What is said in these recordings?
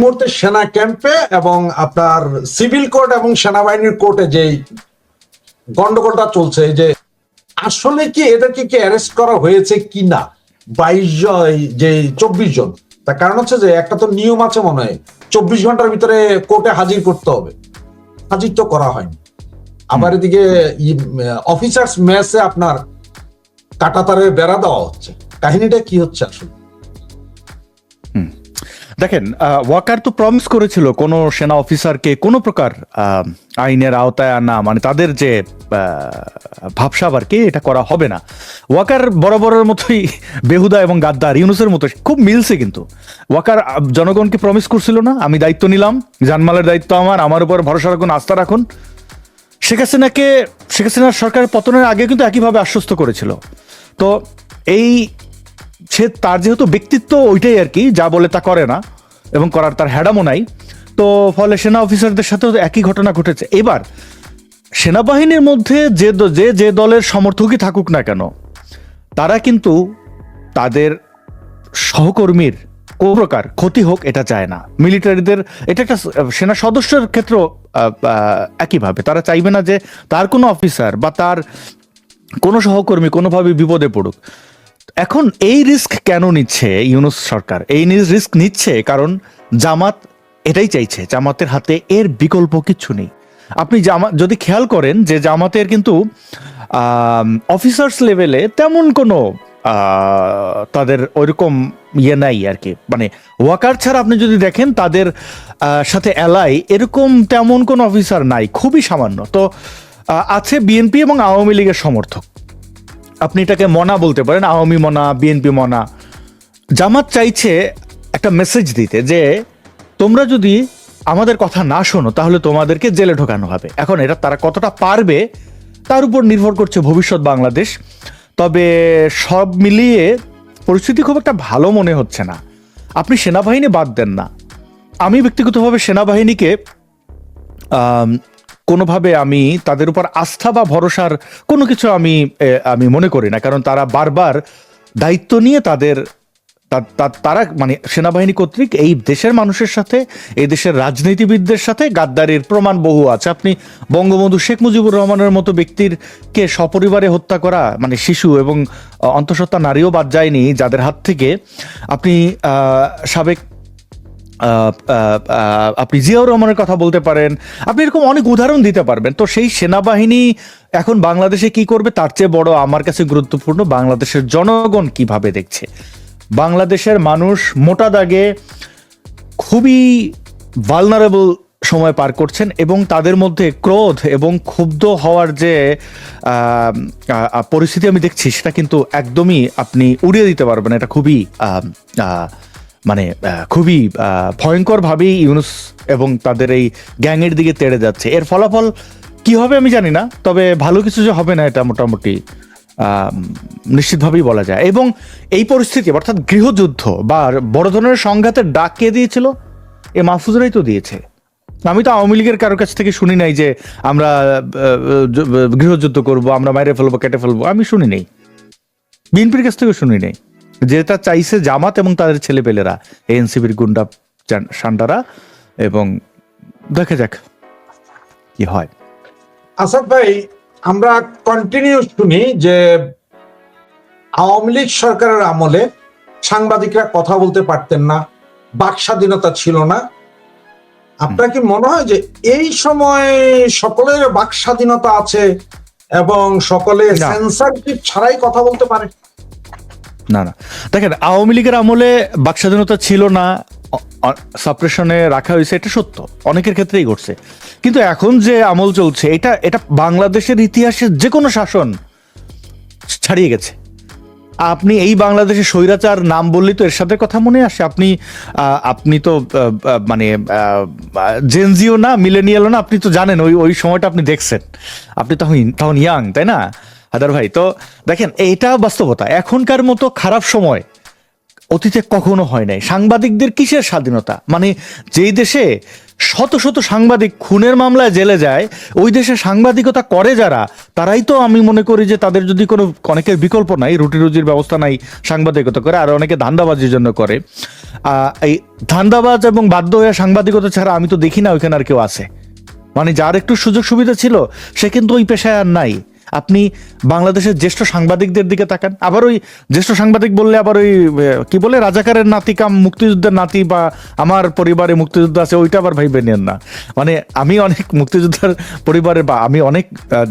মুহূর্তে সেনা ক্যাম্পে এবং আপনার সিভিল কোর্ট এবং সেনাবাহিনীর কোর্টে যেই গন্ডগোলটা চলছে এই যে আসলে কি এদেরকে কি অ্যারেস্ট করা হয়েছে কি না বাইশ যে চব্বিশ জন। তার কারণ হচ্ছে যে একটা তো নিয়ম আছে মনে হয় চব্বিশ ঘণ্টার ভিতরে কোর্টে হাজির করতে হবে। হাজির তো করা হয়নি। আবার এদিকে অফিসার্স মেসে আপনার কাটাতারে বেড়া দেওয়া হচ্ছে। কাহিনীটা কি হচ্ছে আসলে? দেখেন ওয়াকার তো প্রমিস করেছিল কোনো সেনা অফিসারকে কোনো প্রকার আইনের আওতায় আনা মানে তাদের যে ভাবসাব আর কি, এটা করা হবে না। ওয়াকার বরাবরের মতোই বেহুদা এবং গাদ্দার, ইউনুসের মতো খুব মিলছে কিন্তু। ওয়াকার জনগণকে প্রমিস করছিল না, আমি দায়িত্ব নিলাম, জানমালের দায়িত্ব আমার আমার উপর ভরসা রাখুন, আস্থা রাখুন। শেখ হাসিনাকে, শেখ হাসিনার সরকারের পতনের আগে কিন্তু একইভাবে আশ্বস্ত করেছিল। তো এই সে তার যেহেতু ব্যক্তিত্ব ওইটাই আর কি, যা বলে তা করে না এবং করার তার হ্যাডামও নাই। তো ফলে সেনা অফিসারদের সাথেও একই ঘটনা ঘটেছে। এবার সেনাবাহিনীর মধ্যে যে যে যে দলের সমর্থকই থাকুক না কেন, তারা কিন্তু তাদের সহকর্মীর কোনো প্রকার ক্ষতি হোক এটা চায় না। মিলিটারিদের, এটা একটা সেনা সদস্যের ক্ষেত্রেও একইভাবে। তারা চাইবে না যে তার কোনো অফিসার বা তার কোনো সহকর্মী কোনোভাবে বিপদে পড়ুক। এখন এই রিস্ক কেন নিচ্ছে ইউনুস সরকার? এই রিস্ক নিচ্ছে কারণ জামাত এটাই চাইছে, জামাতের হাতে এর বিকল্প কিচ্ছু নেই। আপনি জামা, যদি খেয়াল করেন যে জামাতের কিন্তু অফিসার্স লেভেলে তেমন কোনো তাদের ওইরকম ইয়ে নাই আর কি। মানে ওয়াকার ছাড়া আপনি যদি দেখেন, তাদের সাথে এলাই এরকম তেমন কোনো অফিসার নাই, খুবই সামান্য। তো আছে বিএনপি এবং আওয়ামী লীগের সমর্থক। আপনি এটাকে মনা বলতে পারেন, আওয়ামী মনা, বিএনপি মনা। জামাত চাইছে একটা মেসেজ দিতে যে, তোমরা যদি আমাদের কথা না শোনো, তাহলে তোমাদেরকে জেলে ঢোকানো হবে। এখন এটা তারা কতটা পারবে, তার উপর নির্ভর করছে ভবিষ্যৎ বাংলাদেশ। তবে সব মিলিয়ে পরিস্থিতি খুব একটা ভালো মনে হচ্ছে না। আপনি সেনাবাহিনী বাদ দেন না। আমি ব্যক্তিগতভাবে সেনাবাহিনীকে কোনোভাবে আমি তাদের উপর আস্থা বা ভরসার কোনো কিছু আমি আমি মনে করি না। কারণ তারা বারবার দায়িত্ব নিয়ে তাদের তারা মানে সেনাবাহিনী কর্তৃক এই দেশের মানুষের সাথে, এই দেশের রাজনীতিবিদদের সাথে গাদ্দারির প্রমাণ বহু আছে। আপনি বঙ্গবন্ধু শেখ মুজিবুর রহমানের মতো ব্যক্তির কে সপরিবারে হত্যা করা মানে শিশু এবং অন্তঃসত্ত্বা নারীও বাদ যায়নি যাদের হাত থেকে, আপনি সাবেক আপনি জিয়াউর রহমানের কথা বলতে পারেন, আপনি এরকম অনেক উদাহরণ দিতে পারবেন। তো সেই সেনাবাহিনী এখন বাংলাদেশে কি করবে? তার চেয়ে বড় আমার কাছে গুরুত্বপূর্ণ বাংলাদেশের জনগণ কীভাবে দেখছে? বাংলাদেশের মানুষ মোটা দাগে খুবই ভালনারেবল সময় পার করছেন এবং তাদের মধ্যে ক্রোধ এবং ক্ষুব্ধ হওয়ার যে পরিস্থিতি আমি দেখছি, সেটা কিন্তু একদমই আপনি উড়িয়ে দিতে পারবেন। এটা খুবই মানে খুবই ভয়ঙ্করভাবেই ইউনুস এবং তাদের এই গ্যাংয়ের দিকে তেড়ে যাচ্ছে। এর ফলাফল কি হবে আমি জানি না, তবে ভালো কিছু যে হবে না এটা মোটামুটি নিশ্চিতভাবেই বলা যায়। এবং এই পরিস্থিতি, অর্থাৎ গৃহযুদ্ধ বা বড় ধরনের সংঘাতের ডাক কে দিয়েছিল? এ মাহফুজরাই তো দিয়েছে। আমি তো আওয়ামী লীগের কারোর কাছ থেকে শুনি নাই যে আমরা গৃহযুদ্ধ করব, আমরা মাইরে ফেলব, কেটে ফেলব, আমি শুনি নাই। বিএনপির কাছ থেকে শুনি নাই। যেটা চাইছে জামাত এবং তাদের ছেলেপেলেরা এনসিবির গুন্ডা সান্ডারা এবং দেখা যাক কি হয়। আসাদ ভাই আমরা কন্টিনিউ শুনি যে আওয়ামী লীগ সরকারের আমলে সাংবাদিকরা কথা বলতে পারতেন না বাক স্বাধীনতা ছিল না। আপনার কি মনে হয় যে এই সময় সকলের বাক স্বাধীনতা আছে এবং সকলে সেন্সারশিপ ছাড়াই কথা বলতে পারে? না না। দেখেন, আওয়ামী লীগের আমলে বাকস্বাধীনতা ছিল না সাপ্রেশনে রাখা হয়েছে, এটা সত্য। অনেকের ক্ষেত্রেই ঘটছে। কিন্তু এখন যে আমল চলছে, এটা এটা বাংলাদেশের ইতিহাসে যে কোনো শাসন ছাড়িয়ে গেছে। আপনি এই বাংলাদেশে স্বৈরাচার নাম বললেই তো এর সাথে কথা মনে আসে। আপনি আপনি তো মানে জেনজিও না মিলেনিয়ালও না, আপনি তো জানেন, ওই ওই সময়টা আপনি দেখছেন। আপনি তখন তখন ইয়াং তাই না? হাদার ভাই, তো দেখেন, এইটা বাস্তবতা। এখনকার মতো খারাপ সময় অতীতে কখনো হয় নাই। সাংবাদিকদের কিসের স্বাধীনতা? মানে যেই দেশে শত শত সাংবাদিক খুনের মামলায় জেলে যায়, ওই দেশে সাংবাদিকতা করে যারা, তারাই তো আমি মনে করি যে তাদের যদি কোনো, অনেকের বিকল্প নাই, রুটি রুজির ব্যবস্থা নাই সাংবাদিকতা করে, আর অনেকে ধান্দাবাজির জন্য করে। এই ধান্দাবাজ এবং বাধ্য হয়ে সাংবাদিকতা ছাড়া আমি তো দেখি না ওইখানে আর কেউ আছে। মানে যার একটু সুযোগ সুবিধা ছিল, সে কিন্তু ওই পেশায় আর নাই। আপনি বাংলাদেশের জ্যেষ্ঠ সাংবাদিকদের দিকে তাকান। আবার ওই জ্যেষ্ঠ সাংবাদিক বললে আবার ওই কি বলে, রাজাকারের নাতি কাম, মুক্তিযুদ্ধের নাতি বা আমার পরিবারে মুক্তিযুদ্ধ আছে, ওইটা আবার ভাইবে নেন না। মানে আমি অনেক মুক্তিযোদ্ধার পরিবারের বা আমি অনেক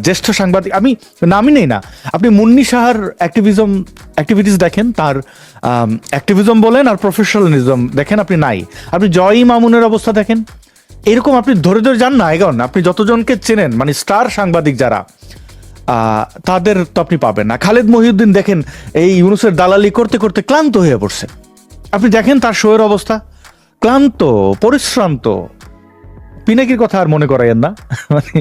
জ্যেষ্ঠ সাংবাদিক, আমি নামই নেই না। আপনি মুন্নি সাহার অ্যাক্টিভিজম অ্যাক্টিভিটিস দেখেন, তার অ্যাক্টিভিজম বলেন আর প্রফেশনালিজম দেখেন আপনি নাই। আপনি জয় মামুনের অবস্থা দেখেন। এরকম আপনি ধরে ধরে যান না এখন আপনি যতজনকে চেনেন মানে স্টার সাংবাদিক যারা তাদের তো আপনি পাবেন না। খালেদ মহিউদ্দিন দেখেন, এই ইউনুসের দালালি করতে করতে ক্লান্ত হয়ে পড়ছে। আপনি দেখেন তার শোয়ের অবস্থা। ক্লান্ত, পরিশ্রান্ত। পিনাকির কথা আর মনে করাইয়েন না। মানে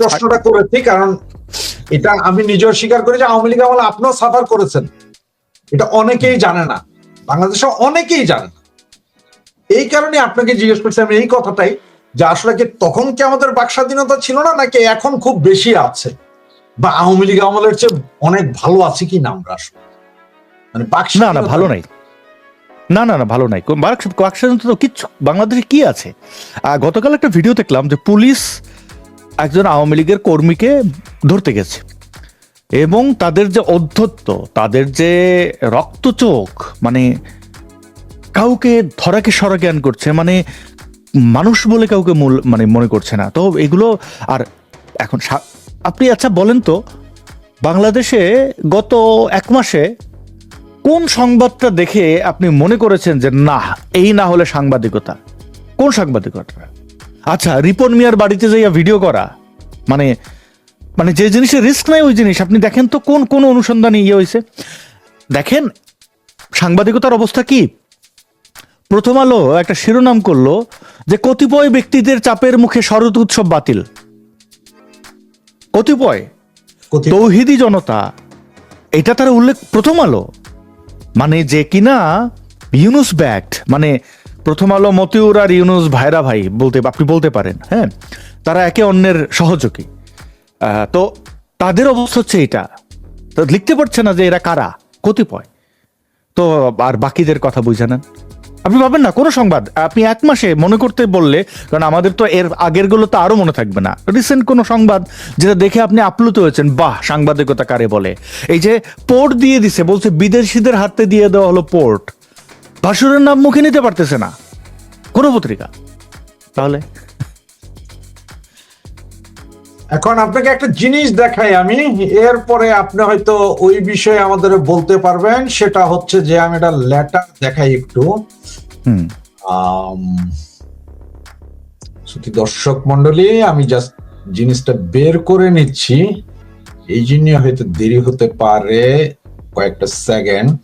প্রশ্নটা করেছি, কারণ এটা আমি নিজেও স্বীকার করি যে আওয়ামী লীগ আপনিও সাফার করেছেন। এটা অনেকেই জানে না। বাংলাদেশে অনেকেই জানে না। এই কারণে আপনাকে জিজ্ঞেস করছি, আমি এই কথাটাই যে আসলে কি তখন কি আমাদের বাক স্বাধীনতা ছিল না নাকি এখন খুব বেশি আছে? বা আওয়ামী লীগ আমলের চেয়ে অনেক ভালো আছে কি না আমরা আসলে? মানে বাক না না ভালো নাই। না না না ভালো নাই। কোয়াকশন তো কিচ্ছু বাংলাদেশে কি আছে? গতকাল একটা ভিডিও দেখলাম যে পুলিশ একজন আওয়ামী লীগের কর্মীকে ধরতে গেছে। এবং তাদের যে অধ্যত্ত তাদের যে রক্তচোখ মানে কাউকে ধরাকে সরা জ্ঞান করছে মানে মানুষ বলে কাউকে মূল মানে মনে করছে না। তো এগুলো, আর এখন আপনি আচ্ছা বলেন তো, বাংলাদেশে গত এক মাসে কোন সংবাদটা দেখে আপনি মনে করেছেন যে, না, এই না হলে সাংবাদিকতা কোন সাংবাদিকতা? আচ্ছা রিপন মিয়ার বাড়িতে যাইয়া ভিডিও করা মানে মানে যে জিনিসের রিস্ক নাই, ওই জিনিস। আপনি দেখেন তো কোন কোন অনুসন্ধানে ইয়ে হয়েছে দেখেন, সাংবাদিকতার অবস্থা কি? প্রথম আলো একটা শিরোনাম করল যে কতিপয় ব্যক্তিদের চাপের মুখে শরৎ উৎসব বাতিল। কতিপয়। তৌহিদি জনতা। এটা তারা উল্লেখ প্রথম আলো। মানে যে কিনা ইউনুস ব্যাক্ট মানে প্রথম আলো মতিউর আর ইউনুস ভাইরা ভাই বলতে আপনি বলতে পারেন হ্যাঁ? তারা একে অন্যের সহযোগী। আহ, তো তাদের অবস্থা হচ্ছে এটা তো লিখতে পারছে না যে এরা কারা কতিপয়। তো আর বাকিদের কথা বুঝে নেন। আপনি পাবেন না, কোনো সংবাদ। আপনি এক মাসে মনে করতে বললে, কারণ আমাদের তো এর আগেরগুলো তো আরও মনে থাকবে না। রিসেন্ট কোনো সংবাদ যেটা দেখে আপনি আপ্লুত হয়েছেন, বাহ, সাংবাদিকতা কারে বলে। এই যে পোর্ট দিয়ে দিছে, বলছে বিদেশিদের হাতে দিয়ে দেওয়া হলো পোর্ট। ভাসুরের নাম মুখে নিতে পারতেছে না। কোনো পত্রিকা? তাহলে? এখন আপনাকে একটা জিনিস দেখাই আমি। এরপরে আপনি হয়তো ওই বিষয়ে আমাদের বলতে পারবেন। সেটা হচ্ছে যে আমি একটা লেটার দেখাই একটু। শ্রোতি দর্শক মন্ডলী আমি জাস্ট জিনিসটা বের করে নিচ্ছি। এই জন্য হয়তো দেরি হতে পারে কয়েকটা সেকেন্ড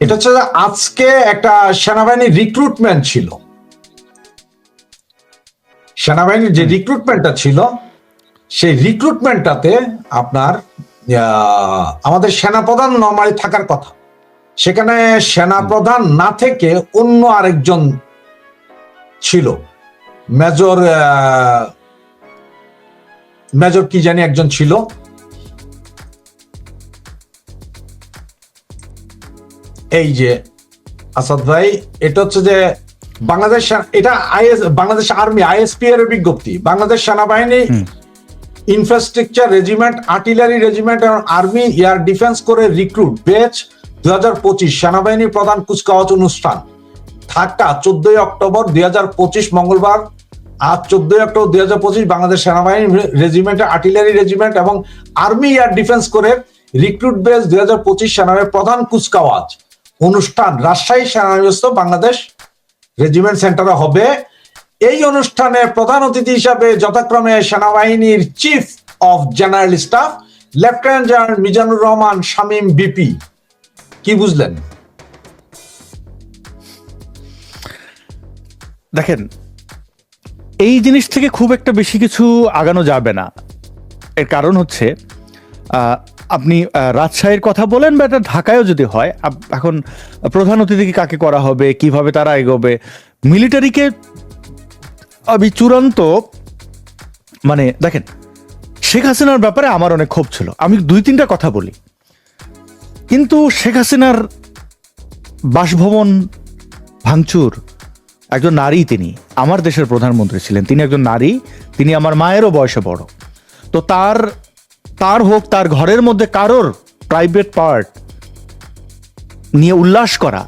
এটা হচ্ছে আজকে একটা সেনাবাহিনী রিক্রুটমেন্ট ছিল। সেনাবাহিনীর যে রিক্রুটমেন্টটা ছিল সেই রিক্রুটমেন্টটাতে আপনার আহ, আমাদের সেনাপ্রধান নর্মালি থাকার কথা। সেখানে সেনাপ্রধান না থেকে অন্য আরেকজন ছিল। মেজর মেজর কি জানি একজন ছিল। এই যে আসাদ ভাই এটা হচ্ছে যে বাংলাদেশ এটা আইএস বাংলাদেশ আর্মি আইএসপি এর বিজ্ঞপ্তি। বাংলাদেশ সেনাবাহিনী ইনফ্রাস্ট্রাকচার রেজিমেন্ট আর্টিলারি রেজিমেন্ট এবং army air defence corps recruit batch দুই হাজার পঁচিশ সেনাবাহিনীর প্রধান কুচকাওয়াজ অনুষ্ঠান। ঢাকা চোদ্দই অক্টোবর দুই হাজার পঁচিশ মঙ্গলবার। আজ চোদ্দই অক্টোবর দুই হাজার পঁচিশ বাংলাদেশ সেনাবাহিনী রেজিমেন্টের আর্টিলারি রেজিমেন্ট এবং army air defence corps recruit base দুই হাজার পঁচিশ সেনাবাহিনীর প্রধান কুচকাওয়াজ। অনুষ্ঠান রাজশাহী সেনানিবাস্ত বাংলাদেশ রেজিমেন্ট সেন্টারে হবে। এই অনুষ্ঠানে প্রধান অতিথি হিসাবে যথাক্রমে সেনাবাহিনীর chief of general staff, lieutenant general Mizanur Rahman, Shamim BP. কি বুঝলেন? দেখেন, এই জিনিস থেকে খুব একটা বেশি কিছু আগানো যাবে না। এর কারণ হচ্ছে আপনি রাজশাহীর কথা বলেন বা এটা ঢাকায়ও যদি হয় এখন প্রধান অতিথিকে কাকে করা হবে, কীভাবে তারা এগোবে? মিলিটারিকে আমি চূড়ান্ত মানে দেখেন, শেখ হাসিনার ব্যাপারে আমার অনেক ক্ষোভ ছিল। আমি দুই তিনটা কথা বলি। কিন্তু শেখ হাসিনার বাসভবন ভাঙচুর, একজন নারী তিনি, আমার দেশের প্রধানমন্ত্রী ছিলেন। তিনি একজন নারী, তিনি আমার মায়েরও বয়সে বড়। তো তার তার হোক, তার ঘরের মধ্যে কারোর প্রাইভেট পার্ট নিয়ে উল্লাস করা।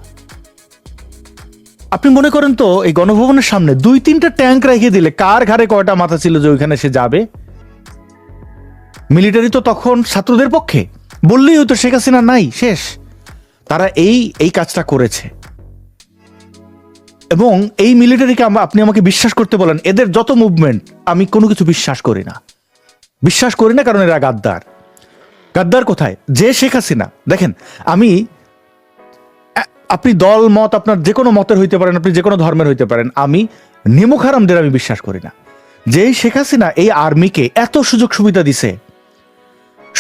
আপনি মনে করেন তো, এই গণভবনের সামনে দুই, তিনটা ট্যাঙ্ক রেখে দিলে কার ঘাড়ে কয়টা মাথা ছিল যে ওইখানে সে যাবে? মিলিটারি তো তখন ছাত্রদের পক্ষে। বললেই হয়তো শেখ হাসিনা নাই, শেষ। তারা এই এই কাজটা করেছে। এবং এই মিলিটারিকে আপনি আমাকে বিশ্বাস করতে বলেন, এদের যত মুভমেন্ট আমি কোনো কিছু বিশ্বাস করি না। বিশ্বাস করি না কারণ এরা গাদ্দার। গাদ্দার কোথায়? যে শেখ হাসিনা, দেখেন, আমি আপনি দল, মত, আপনার যে কোনো মতের হইতে পারেন, আপনি যে কোনো ধর্মের হইতে পারেন, আমি নিমুখারামদের আমি বিশ্বাস করি না। যে শেখ হাসিনা এই আর্মিকে এত সুযোগ সুবিধা দিছে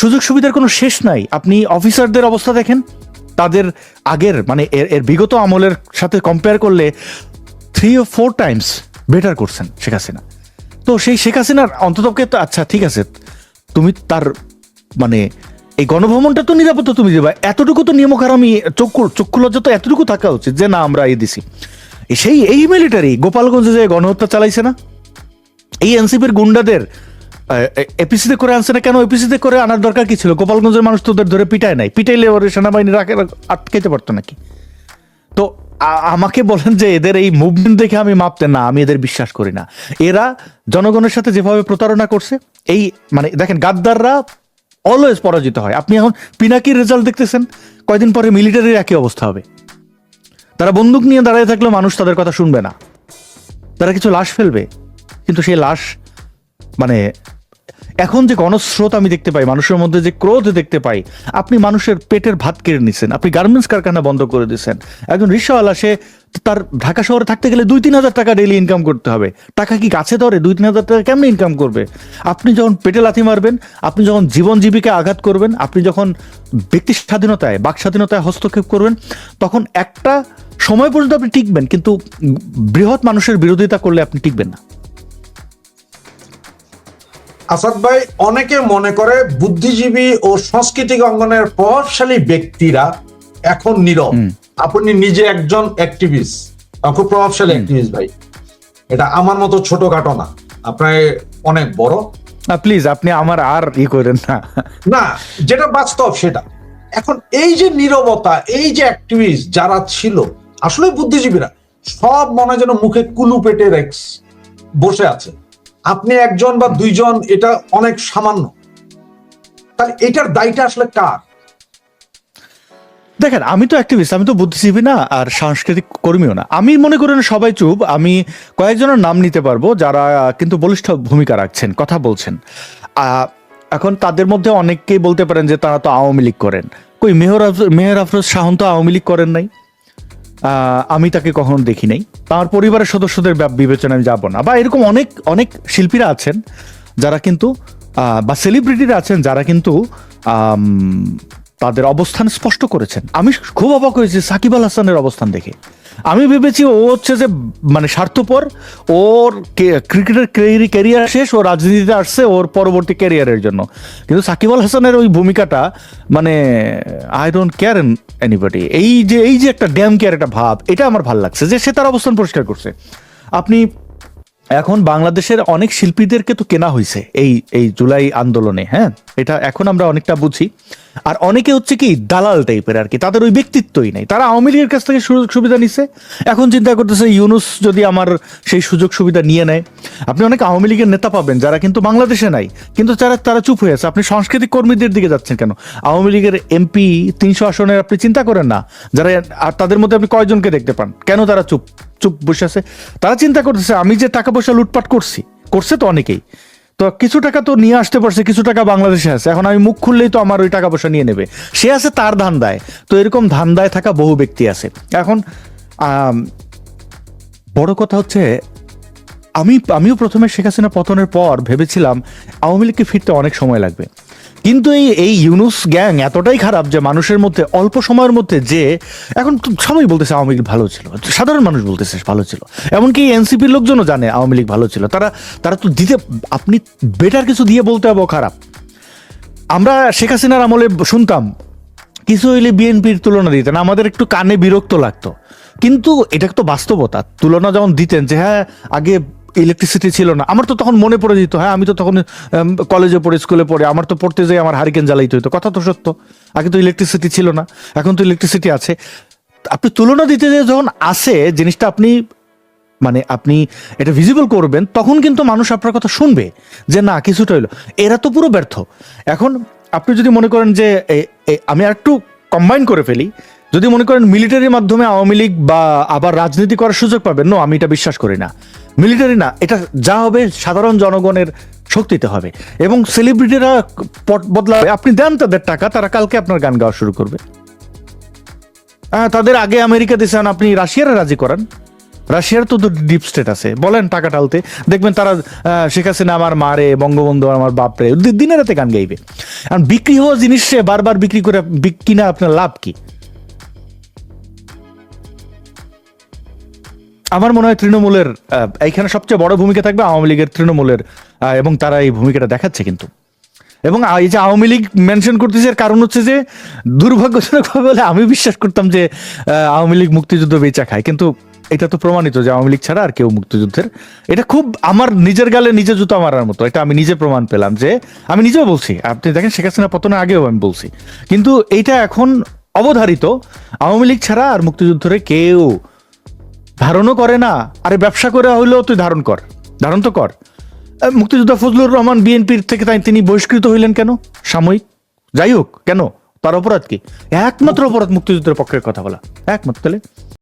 সুযোগ সুবিধার কোনো শেষ নাই। আপনি অফিসারদের অবস্থা দেখেন, তাদের আগের মানে এর এর বিগত আমলের সাথে কম্পেয়ার করলে থ্রি ও ফোর টাইমস বেটার করছেন শেখ হাসিনা। তো সেই শেখ হাসিনার অন্ততকে তো আচ্ছা ঠিক আছে, তুমি তার মানে এই গণভবনটা তো নিরাপত্তা তুমি দেবা, এতটুকু তো নিয়মকার আমি চক্ষু চক্ষু লজ্জা তো এতটুকু থাকা উচিত যে না, আমরা এই দিছি। সেই, এই মিলিটারি গোপালগঞ্জে যে গণহত্যা চালাইছে না, এই এনসিপির গুন্ডাদের এপিসিতে করে আনছে না কেন? এপিসিতে করে আনার দরকার কি ছিল? গোপালগঞ্জের মানুষ তো ওদের ধরে পিটায় নাই। পিটাইলে ওর সেনাবাহিনী রাখে আটকাইতে পারতো নাকি? তো আমাকে বলেন যে এদের এই মুভমেন্ট দেখে আমি মাপতে না, আমি এদের বিশ্বাস করি না। এরা জনগণের সাথে যেভাবে প্রতারণা করছে, এই মানে দেখেন, গাদ্দাররা অলওয়েজ পরাজিত হয়। আপনি এখন পিনাকির রেজাল্ট দেখতেছেন, কয়দিন পরে মিলিটারির একই অবস্থা হবে। তারা বন্দুক নিয়ে দাঁড়িয়ে থাকলে মানুষ তাদের কথা শুনবে না। তারা কিছু লাশ ফেলবে, কিন্তু সেই লাশ মানে এখন যে গণস্রোত আমি দেখতে পাই, মানুষের মধ্যে যে ক্রোধ দেখতে পাই, আপনি মানুষের পেটের ভাত কেড়ে নিছেন, আপনি গার্মেন্টস কারখানা বন্ধ করে দিচ্ছেন একজন রিক্সাওয়ালা, সে তার ঢাকা শহরে থাকতে গেলে দুই তিন হাজার টাকা ডেইলি ইনকাম করতে হবে। টাকা কি গাছে ধরে? দুই তিন হাজার টাকা কেমনে ইনকাম করবে? আপনি যখন পেটে লাথি মারবেন, আপনি যখন জীবন জীবিকা আঘাত করবেন, আপনি যখন ব্যক্তি স্বাধীনতায়, বাক স্বাধীনতায় হস্তক্ষেপ করবেন, তখন একটা সময় পর্যন্ত আপনি টিকবেন, কিন্তু বৃহৎ মানুষের বিরোধিতা করলে আপনি টিকবেন না। আসাদ ভাই অনেকে মনে করে বুদ্ধিজীবী ও সাংস্কৃতিক অঙ্গনের প্রভাবশালী ব্যক্তিরা এখন নীরব। আপনি নিজে একজন অ্যাক্টিভিস্ট খুব প্রভাবশালী অ্যাক্টিভিস্ট ভাই। এটা আমার মতো ছোটখাটো না। আপনার অনেক বড়। না প্লিজ আপনি আমার আর ই করেন না। না যেটা বাস্তব সেটা। এখন এই যে নীরবতা এই যে অ্যাক্টিভিস্ট যারা ছিল আসলে বুদ্ধিজীবীরা সব মনে যেন মুখে কুলু পেটে রেক্স বসে আছে। আপনি একজন বা দুইজন, এটা অনেক সামান্য। তাহলে এটার দায়টা আসলে কার? দেখেন, আমি তো অ্যাক্টিভিস্ট আমি তো বুদ্ধিজীবী না, আর সাংস্কৃতিক কর্মীও না। আমি মনে করি না সবাই চুপ, আমি কয়েকজনের নাম নিতে পারব যারা কিন্তু বলিষ্ঠ ভূমিকা রাখছেন, কথা বলছেন। এখন তাদের মধ্যে অনেককেই বলতে পারেন যে তারা তো আওয়ামী লীগ করেন। কই মেহর মেহর আফরোজ শাহন তো আওয়ামী লীগ করেন নাই? আমি তাকে কখনো দেখি নাই। তার পরিবারের সদস্যদের বিবেচনা বিবেচনায় আমি যাব না। বা এরকম অনেক অনেক শিল্পীরা আছেন যারা কিন্তু বা সেলিব্রিটিরা আছেন যারা কিন্তু তাদের অবস্থান স্পষ্ট করেছেন। আমি খুব অবাক হয়েছি সাকিব আল হাসানের অবস্থান দেখে। আমি ভেবেছি ও হচ্ছে যে মানে স্বার্থপর, ওর ক্রিকেটের ক্যারিয়ার শেষ, ও রাজনীতিতে আসছে ওর পরবর্তী ক্যারিয়ারের জন্য। কিন্তু সাকিব আল হাসানের ওই ভূমিকাটা মানে আই ডোন্ট কেয়ার এনিবডি এই যে এই যে একটা ড্যাম কেয়ার একটা ভাব, এটা আমার ভালো লাগছে, যে সে তার অবস্থান পরিষ্কার করছে। আপনি এখন বাংলাদেশের অনেক শিল্পীদেরকে তো কেনা হয়েছে এই এই জুলাই আন্দোলনে হ্যাঁ? এটা এখন আমরা অনেকটা বুঝি। আর অনেকে হচ্ছে কি দালাল টাইপের আর কি, তাদের ওই ব্যক্তিত্বই নেই। তারা আওয়ামী লীগের কাছ থেকে সুযোগ সুবিধা নিচ্ছে এখন চিন্তা করতেছে ইউনুস যদি আমার সেই সুযোগ সুবিধা নিয়ে নেয়। আপনি অনেক আওয়ামী লীগের নেতা পাবেন, যারা কিন্তু বাংলাদেশে নাই, কিন্তু যারা, তারা চুপ হয়ে আছে। আপনি সাংস্কৃতিক কর্মীদের দিকে যাচ্ছেন কেন? আওয়ামী লীগের এমপি তিনশো আসনের আপনি চিন্তা করেন না, যারা, আর তাদের মধ্যে আপনি কয়জনকে দেখতে পান? কেন তারা চুপ? চুপ বসে আছে। তারা চিন্তা করতেছে, আমি যে টাকা পয়সা লুটপাট করছি, করছে তো অনেকেই। তো কিছু টাকা তো নিয়ে আসতে পারছে, কিছু টাকা বাংলাদেশে আছে। এখন আমি মুখ খুললেই তো আমার ওই টাকা পয়সা নিয়ে নেবে। সে আছে তার ধান্দায়। তো এরকম ধান্দায় থাকা বহু ব্যক্তি আছে। এখন বড় কথা হচ্ছে, আমি, আমিও প্রথমে শেখ হাসিনা পতনের পর ভেবেছিলাম আওয়ামী লীগকে ফিরতে অনেক সময় লাগবে। কিন্তু এই এই ইউনুস গ্যাং এতটাই খারাপ যে মানুষের মধ্যে, অল্প সময়ের মধ্যে যে, এখন সবাই বলতেছে আওয়ামী লীগ ভালো ছিল। সাধারণ মানুষ বলতেছে ভালো ছিল। এমনকি এনসিপির লোকজনও জানে আওয়ামী লীগ ভালো ছিল। তারা তারা তো দিতে, আপনি বেটার কিছু দিয়ে বলতে হবে খারাপ। আমরা শেখ হাসিনার আমলে শুনতাম, কিছু হইলে বিএনপির তুলনা দিতেন, আমাদের একটু কানে বিরক্ত লাগতো। কিন্তু এটা তো বাস্তবতা। তুলনা যেমন দিতেন যে হ্যাঁ আগে ইলেকট্রিসিটি ছিল না। আমার তো তখন মনে পড়ে যেত হ্যাঁ আমি তো তখন কলেজে পড়ে স্কুলে পড়ে, আমার তো পড়তে যাই আমার হারিকেন জ্বালাইতে হইতো। কথা তো সত্য। আগে তো ইলেকট্রিসিটি ছিল না, এখন তো ইলেকট্রিসিটি আছে। আপনি তুলনা দিতে যে যখন আসে, জিনিসটা আপনি মানে আপনি এটা ভিজিবল করবেন, তখন কিন্তু মানুষ আপনার কথা শুনবে, যে না, কিছুটা হইল। এরা তো পুরো ব্যর্থ। এখন আপনি যদি মনে করেন যে আমি আর একটু কম্বাইন করে ফেলি, যদি মনে করেন মিলিটারির মাধ্যমে আওয়ামী লীগ বা আবার রাজনীতি করার সুযোগ পাবেন নো আমি এটা বিশ্বাস করি না। মিলিটারি না, এটা যা হবে সাধারণ জনগণের শক্তিতে হবে। এবং সেলিব্রিটিরা পট বদলাবে। আপনি দেন তাদের টাকা, তারা কালকে আপনার গান গাওয়া শুরু করবে। হ্যাঁ তাদের আগে আমেরিকা দিয়েছেন আপনি রাশিয়ারে রাজি করান। রাশিয়ার তো ডিপ স্টেট আছে। বলেন টাকা টালতে দেখবেন তারা শেখ হাসিনা আমার মারে বঙ্গবন্ধু আমার বাপরে দি- দিনে রাতে গান গাইবে। কারণ বিক্রি হওয়া জিনিস বারবার বিক্রি করে কিনা আপনার লাভ কি? আমার মনে হয় তৃণমূলের এইখানে সবচেয়ে বড় ভূমিকা থাকবে আওয়ামী লীগের তৃণমূলের এবং তারা এই ভূমিকাটা দেখাচ্ছে কিন্তু। এবং এই যে আওয়ামী লীগ মেনশন করতেছে, এর কারণ হচ্ছে যে, দুর্ভাগ্যজনক বলে আমি বিশ্বাস করতাম যে আওয়ামী লীগ মুক্তিযুদ্ধ বেচা খায়। কিন্তু এটা তো প্রমাণিত যে আওয়ামী লীগ ছাড়া আর কেউ মুক্তিযুদ্ধের, এটা খুব আমার নিজের গালে নিজে জুতা মারার মতো। এটা আমি নিজে প্রমাণ পেলাম যে, আমি নিজেও বলছি। আপনি দেখেন শেখ হাসিনা পতনের আগেও আমি বলছি। কিন্তু এইটা এখন অবধারিত, আওয়ামী লীগ ছাড়া আর মুক্তিযুদ্ধরে কেউ ধারণও করে না। আরে ব্যবসা করে হইলেও তুই ধারণ কর। ধারণ তো কর। মুক্তিযোদ্ধা ফজলুর রহমান বিএনপির থেকে তাই তিনি বহিষ্কৃত হইলেন কেন? সাময়িক? যাই হোক, কেন? তার অপরাধ কি? একমাত্র অপরাধ মুক্তিযুদ্ধের পক্ষের কথা বলা। একমাত্র, তাহলে?